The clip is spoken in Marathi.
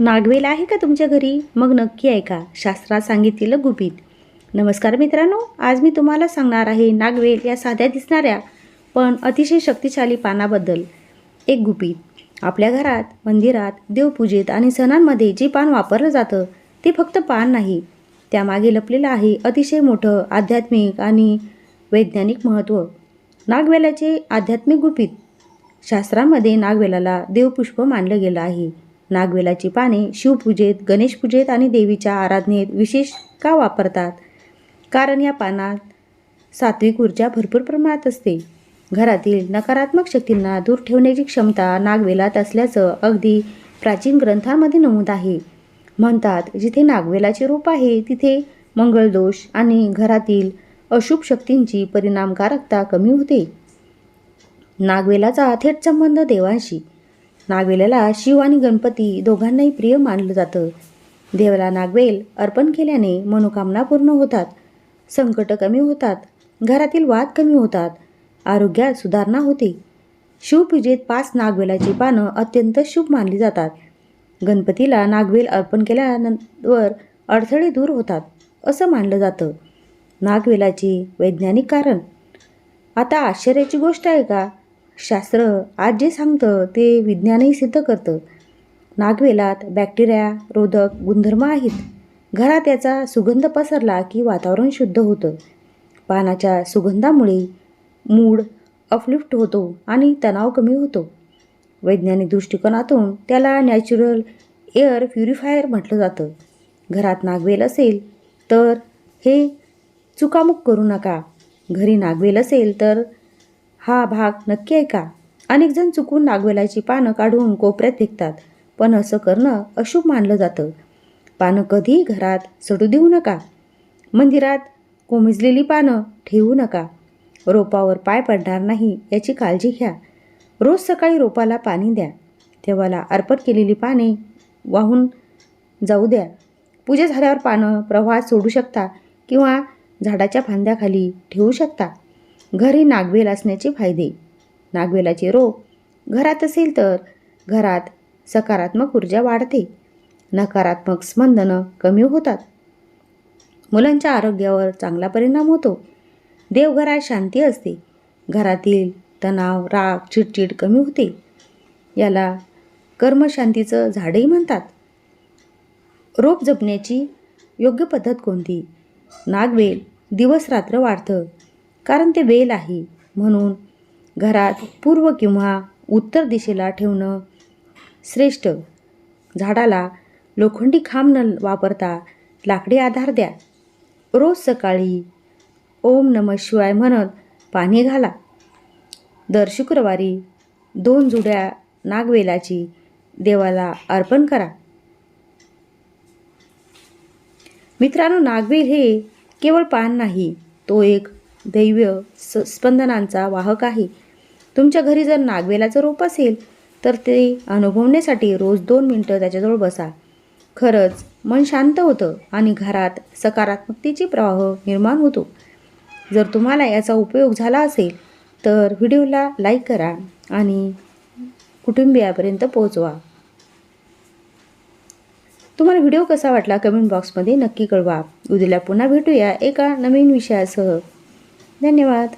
नागवेल आहे का तुमच्या घरी? मग नक्की ऐका. शास्त्रात सांगितलेलं गुपित. नमस्कार मित्रांनो आज मी तुम्हाला सांगणार आहे नागवेल या साध्या दिसणाऱ्या पण अतिशय शक्तिशाली पानाबद्दल. एक गुपित. आपल्या घरात मंदिरात देवपूजेत आणि सणांमध्ये जे पान वापरलं जातं ते फक्त पान नाही. त्यामागे लपलेलं आहे अतिशय मोठं आध्यात्मिक आणि वैज्ञानिक महत्त्व. नागवेलाचे आध्यात्मिक गुपित. शास्त्रामध्ये नागवेलाला देवपुष्प मानलं गेलं आहे. नागवेलाची पाने शिवपूजेत गणेशपूजेत आणि देवीच्या आराधनेत विशेष का वापरतात? कारण या पानात सात्विक ऊर्जा भरपूर प्रमाणात असते. घरातील नकारात्मक शक्तींना दूर ठेवण्याची क्षमता नागवेलात असल्याचं अगदी प्राचीन ग्रंथांमध्ये नमूद आहे. म्हणतात जिथे नागवेलाचे रूप आहे तिथे मंगळदोष आणि घरातील अशुभ शक्तींची परिणामकारकता कमी होते. नागवेलाचा थेट संबंध देवांशी. नागवेलाला शिव आणि गणपती दोघांनाही प्रिय मानलं जातं. देवाला नागवेल अर्पण केल्याने मनोकामना पूर्ण होतात. संकट कमी होतात. घरातील वाद कमी होतात. आरोग्यात सुधारणा होते. शिवपूजेत पाच नागवेलाची पानं अत्यंत शुभ मानली जातात. गणपतीला नागवेल अर्पण केल्यानंतर अडथळे दूर होतात असं मानलं जातं. नागवेलाची वैज्ञानिक कारण? आता आश्चर्याची गोष्ट आहे का? शास्त्र आज जे सांगतं ते विज्ञानही सिद्ध करतं. नागवेलात बॅक्टेरिया रोधक गुणधर्म आहेत. घरात याचा सुगंध पसरला की वातावरण शुद्ध होतं. पानाच्या सुगंधामुळे मूड अपलिफ्ट होतो आणि तणाव कमी होतो. वैज्ञानिक दृष्टिकोनातून त्याला नॅचरल एअर प्युरिफायर म्हटलं जातं. घरात नागवेल असेल तर हे चुकामुक करू नका. घरी नागवेल असेल तर हा भाग नक्की ऐका. अनेकजण चुकून नागवेलाची पानं काढून कोपऱ्यात फेकतात. पण असं करणं अशुभ मानलं जातं. पानं कधीही घरात सडू देऊ नका. मंदिरात कोमिजलेली पानं ठेवू नका. रोपावर पाय पडणार नाही याची काळजी घ्या. रोज सकाळी रोपाला पाणी द्या. देवाला अर्पण केलेली पाने वाहून जाऊ द्या. पूजा झाल्यावर पानं प्रवाहात सोडू शकता किंवा झाडाच्या फांद्याखाली ठेवू शकता. घरी नागवेल असण्याचे फायदे. नागवेलाचे रोप घरात असेल तर घरात सकारात्मक ऊर्जा वाढते. नकारात्मक स्पंदनं कमी होतात. मुलांच्या आरोग्यावर चांगला परिणाम होतो. देवघरात शांती असते. घरातील तणाव राग चिडचिड कमी होते. याला कर्मशांतीचं झाडही म्हणतात. रोप जपण्याची योग्य पद्धत कोणती? नागवेल दिवस रात्र वाढतं. कारण ते वेल आहे. म्हणून घरात पूर्व किंवा उत्तर दिशेला ठेवणं श्रेष्ठ. झाडाला लोखंडी खांब न वापरता लाकडी आधार द्या. रोज सकाळी ओम नम शिवाय म्हणत पाणी घाला. दर शुक्रवारी दोन जुड्या नागवेलाची देवाला अर्पण करा. मित्रांनो नागवेल हे केवळ पान नाही तो एक दैव्य स स्पंदनांचा वाहक आहे. तुमच्या घरी जर नागवेलाचं रोप असेल तर ते अनुभवण्यासाठी रोज दोन मिनटं त्याच्याजवळ बसा. खरंच मन शांत होतं आणि घरात सकारात्मकतेची प्रवाह निर्माण होतो. जर तुम्हाला याचा उपयोग झाला असेल तर व्हिडिओला लाईक करा आणि कुटुंबियापर्यंत पोहोचवा. तुम्हाला व्हिडिओ कसा वाटला कमेंट बॉक्समध्ये नक्की कळवा. उद्याला पुन्हा भेटूया एका नवीन विषयासह. धन्यवाद.